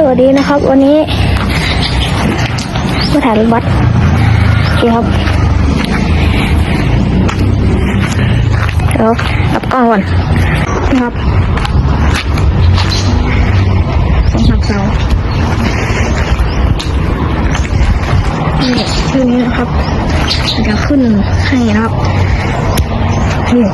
สวัสดีนะครับ วันนี้มาถ่ายรถบัสโอเคครับเดี๋ยวรับกล้องก่อนนะครับสองสามเสานี่ชื่อนี้นะครับเดี๋ยวขึ้นให้นะครับนี่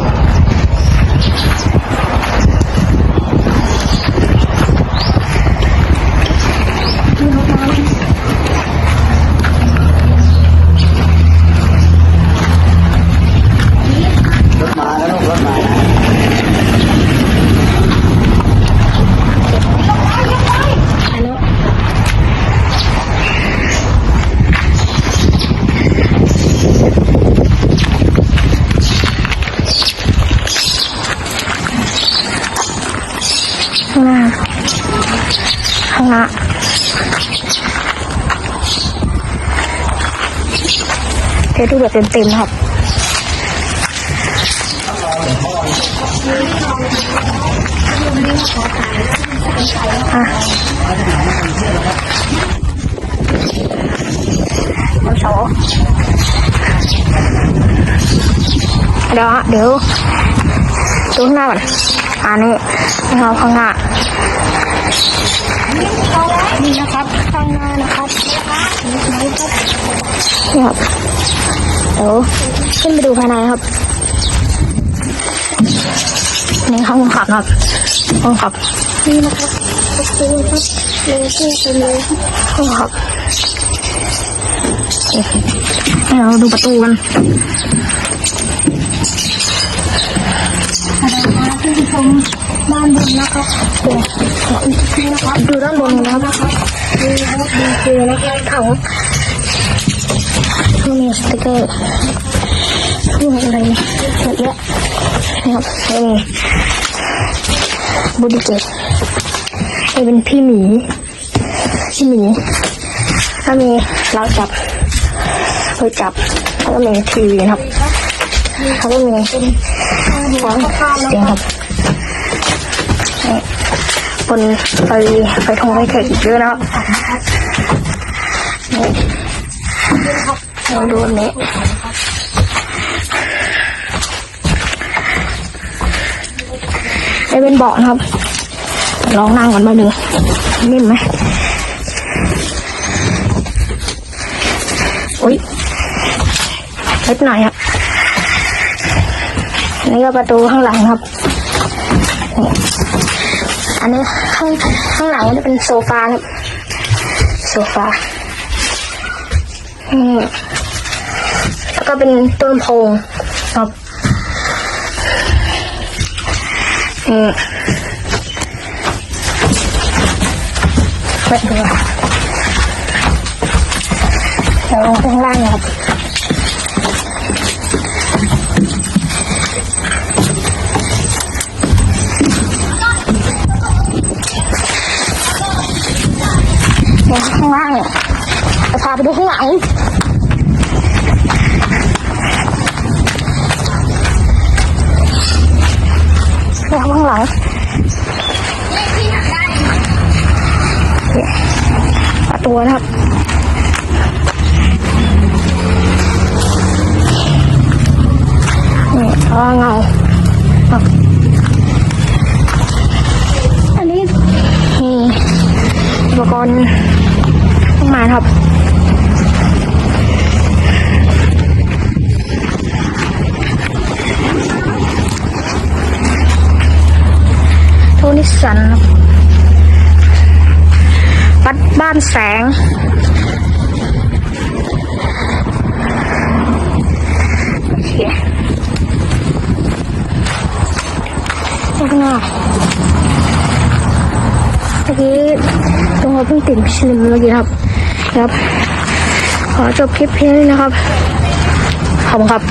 รถมาแล้วรถมา อันนี้ ข้างหน้าข้างหน้าเดี๋ยวดูแบบเต็มๆครับอะเอาเสาเดี๋ยวเดี๋ยวดูข้างหน้าก่อน อันนี้นะครับข้างหน้านี่นะครับข้างหน้านะครับนี่ครับนี่ครับเดี๋ยวขึ้นไปดูภายในครับนี่ห้องขับนะครับห้องขับนี่นะครับประตูครับเลยขึ้นไปเลยห้องขับโอเคให้เราดูประตูกัน นบนนะครับโอ้โหนี่นะครับดูด้านบนนะครับดูนะครับดูเจอนะครับเขาพวกนี้สติกเกอร์พวกอะไรเยอะแยะนะครับนี่บูดิเกตจะเป็นพี่หมีพี่หมีถ้ามีเราจับเราจับแล้วก็มีทีวีนะครับแล้วก็มีฟังเสียงครับ บนไฟไฟทงไฟเทคอีกเยอะนะครับนี่ลองดูอันนี้ได้เป็นเบาะนะครับ ลองนั่งก่อนมาหนึ่งนิ่มไหมอุ้ยเล็กหน่อยครับนนี้ก็ประตูข้างหลังครับ อันนี้ข้างข้างหลังจะเป็นโซฟาครับโซฟาอืมแล้วก็เป็นต้นโพงครับอืมเปิดดูเดี๋ยวข้างล่างนะครับ ตัวนะครับ นี่เอาเงาครับ บ้านแสง โอเคข้างน้าเมื่อกี้ตรงเราเพิ่งติดพิชิมเมื่อกี้ครับ ครับ ขอจบคลิปเพียงนี้นะครับ ขอบคุณครับ